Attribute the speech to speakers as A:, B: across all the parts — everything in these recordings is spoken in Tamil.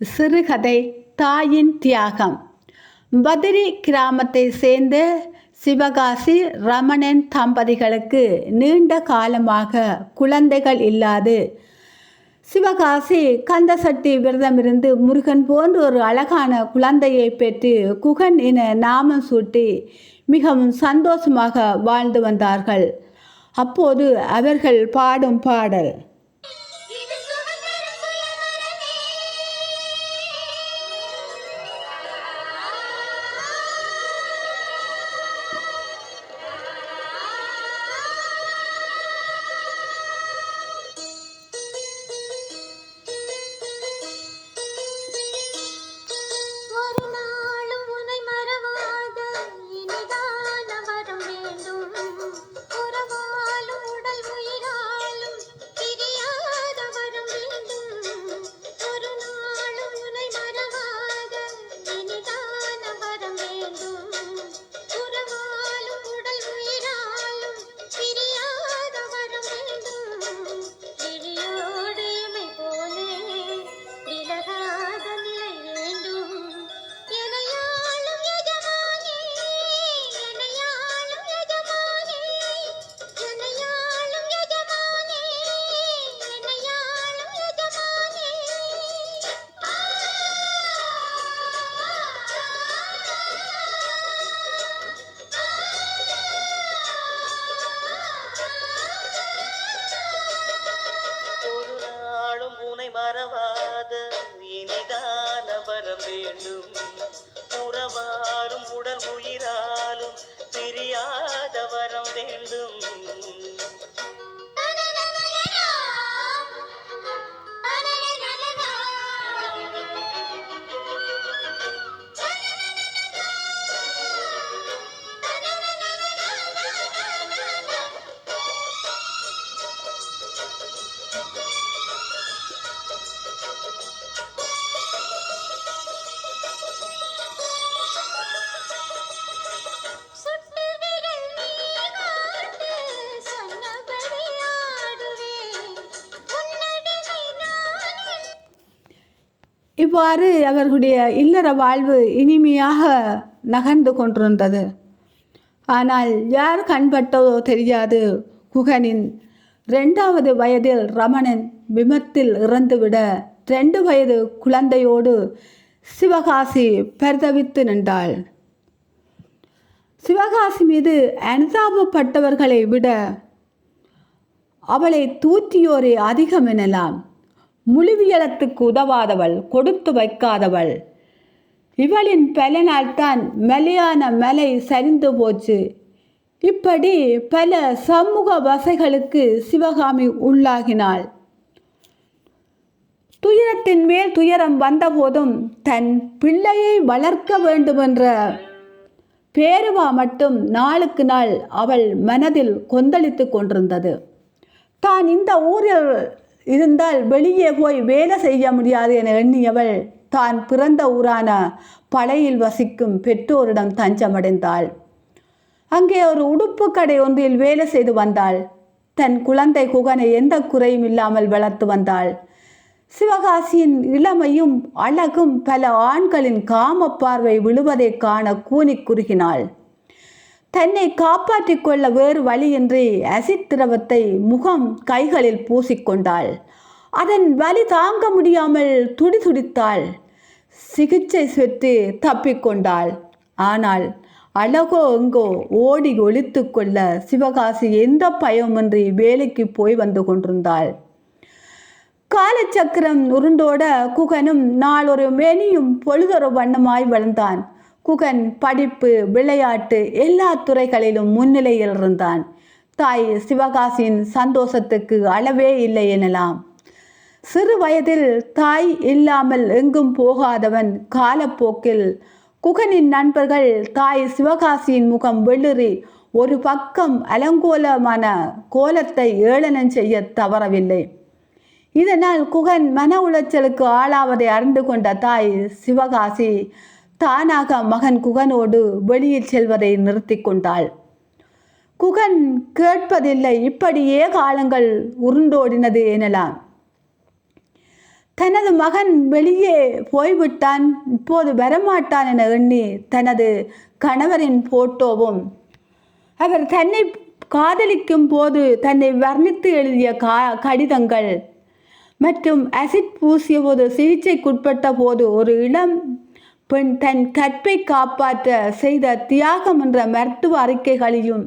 A: சிறுகதை தாயின் தியாகம். பதிரி கிராமத்தை சேர்ந்த சிவகாசி ரமணன் தம்பதிகளுக்கு நீண்ட காலமாக குழந்தைகள் இல்லாது சிவகாசி கந்தசட்டி விரதமிருந்து முருகன் போன்ற ஒரு அழகான குழந்தையை பெற்று குகன் என நாமம் சூட்டி மிகவும் சந்தோஷமாக வாழ்ந்து வந்தார்கள். அப்போது அவர்கள் பாடும் பாடல்
B: வேண்டும் உறவாலும் உடல் உயிராலும் பிரியாத வரம் வேண்டும்.
A: இவ்வாறு அவர்களுடைய இல்லற வாழ்வு இனிமையாக நகர்ந்து கொண்டிருந்தது. ஆனால் யார் கண்பட்டதோ தெரியாது. குகனின் ரெண்டாவது வயதில் ரமணன் விமத்தில் இறந்துவிட ரெண்டு வயது குழந்தையோடு சிவகாசி பரிதவித்து நின்றாள். சிவகாசி மீது அனுதாபப்பட்டவர்களை விட அவளை தூற்றியோரே அதிகம் எனலாம். முழுவியலத்துக்கு உதவாதவள் கொடுத்து வைக்காதவள். இவளின் பலனால்தான் மலையான மலை சரிந்து போச்சு இப்படி பல சமூக வசைகளுக்கு சிவகாமி உள்ளாகினாள். துயரத்தின் மேல் துயரம் வந்தபோதும் தன் பிள்ளையை வளர்க்க வேண்டுமென்ற பேருவா மட்டும் நாளுக்கு நாள் அவள் மனதில் கொந்தளித்து கொண்டிருந்தது. தான் இந்த ஊரில் இருந்தால் வெளியே போய் வேலை செய்ய முடியாது என எண்ணியவள் தான் பிறந்த ஊரான பழையில் வசிக்கும் பெற்றோரிடம் தஞ்சமடைந்தாள். அங்கே ஒரு உடுப்பு கடை ஒன்றில் வேலை செய்து வந்தாள். தன் குழந்தை குகனை எந்த குறையும் இல்லாமல் வளர்த்து வந்தாள். சிவகாசியின் இளமையும் அழகும் பல ஆண்களின் காம பார்வை விழுவதைக் காண கூனி குறுகினாள். தன்னை காப்பாற்றிக் கொள்ள வேறு வழியின்றி அசிட் திரவத்தை முகம் கைகளில் பூசிக்கொண்டாள். அதன் வலி தாங்க முடியாமல் துடிதுடித்தாள். சிகிச்சை சுற்றி தப்பிக்கொண்டாள். ஆனால் அழகோ எங்கோ ஓடி ஒழித்து கொள்ள சிவகாசி எந்த பயமின்றி வேலைக்கு போய் வந்து கொண்டிருந்தாள். காலச்சக்கரம் உருண்டோட குகனும் நாளொரு மேனியும் பொழுதொரு வண்ணமாய் வளர்ந்தான். குகன் படிப்பு விளையாட்டு எல்லா துறைகளிலும் முன்னிலையில் இருந்தான் தாய் சிவகாசியின் சந்தோஷத்துக்கு அளவே இல்லை எனலாம். சிறு வயதில் தாய் இல்லாமல் எங்கும் போகாதவன் காலப்போக்கில் குகனின் நண்பர்கள் தாய் சிவகாசியின் முகம் வெளிறி ஒரு பக்கம் அலங்கோலமான கோலத்தை ஏளனம் செய்ய தவறவில்லை. இதனால் குகன் மன உளைச்சலுக்கு ஆளாவதை அறிந்து கொண்ட தாய் சிவகாசி தானாக மகன் குகனோடு வெளியில் செல்வதை நிறுத்தி கொண்டாள். குகன் கேட்பதில்லை இப்படியே காலங்கள் உருண்டோடினது எனலாம்.
C: தனது மகன் வெளியே போய்விட்டான் இப்போது வரமாட்டான் என எண்ணி தனது கணவரின் போட்டோவும் அவர் தன்னை காதலிக்கும் போது தன்னை வர்ணித்து எழுதிய கா கடிதங்கள் மற்றும் அசிட் பூசிய போது சிகிச்சைக்குட்பட்ட போது ஒரு இளம் பெண் தன் கற்பை காப்பாற்ற செய்த தியாகம் என்ற மருத்துவ அறிக்கைகளையும்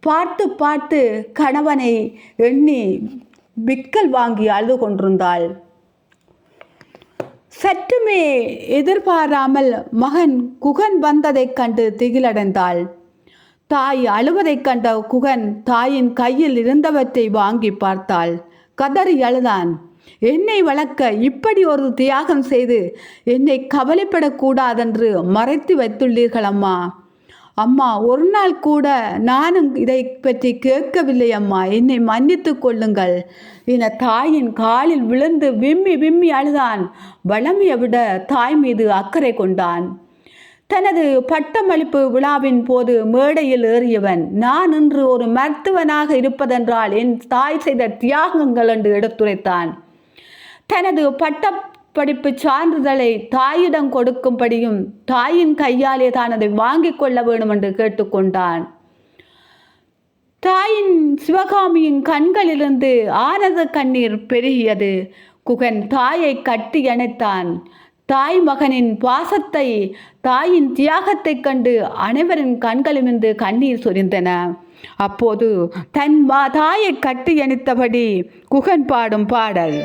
C: பார்த்து பார்த்து கணவனை எண்ணி விக்கல் வாங்கி அழுது கொண்டிருந்தாள். சற்றுமே எதிர்பாராமல் மகன் குகன் வந்ததைக் கண்டு திகிலடைந்தாள். தாய் அழுவதைக் கண்ட குகன் தாயின் கையில் இருந்தவற்றை வாங்கி பார்த்தாள். கதறி அழுதான். என்னை வளர்க்க இப்படி ஒரு தியாகம் செய்து என்னை கவலைப்படக்கூடாதென்று மறைத்து வைத்துள்ளீர்கள் அம்மா. அம்மா ஒரு நாள் கூட நானும் இதை பற்றி கேட்கவில்லை அம்மா. என்னை மன்னித்து கொள்ளுங்கள். என தாயின் காலில் விழுந்து விம்மி விம்மி அழுதான். வளமையை விட தாய் மீது அக்கறை கொண்டான். தனது பட்டமளிப்பு விழாவின் போது மேடையில் ஏறியவன் நான் இன்று ஒரு மருத்துவனாக இருப்பதென்றால் என் தாய் செய்த தியாகங்கள் என்று எடுத்துரைத்தான். தனது பட்டப்படிப்பு சான்றிதழை தாயிடம் கொடுக்கும்படியும் தாயின் கையாலே தான் அதை வாங்கிக் கொள்ள வேண்டும் என்று கேட்டுக்கொண்டான். தாயின் சிவகாமியின் கண்களிலிருந்து ஆனத கண்ணீர் பெருகியது. குகன் தாயை கட்டி அணைத்தான். தாய் மகனின் பாசத்தை தாயின் தியாகத்தைக் கண்டு அனைவரின் கண்களிலிருந்து கண்ணீர் சொரிந்தன. அப்போது தன் மா தாயை கட்டி அணைத்தபடி குகன் பாடும் பாடல்.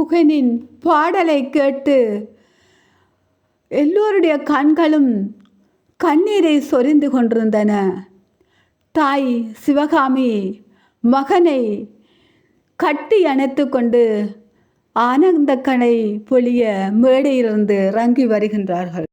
A: குகனின் பாடலை கேட்டு எல்லோருடைய கண்களும் கண்ணீரை சொரிந்து கொண்டிருந்தன. தாய் சிவகாமி மகனை கட்டி அணைத்து கொண்டு ஆனந்த பொழிய மேடையிலிருந்து இறங்கி வருகின்றார்கள்.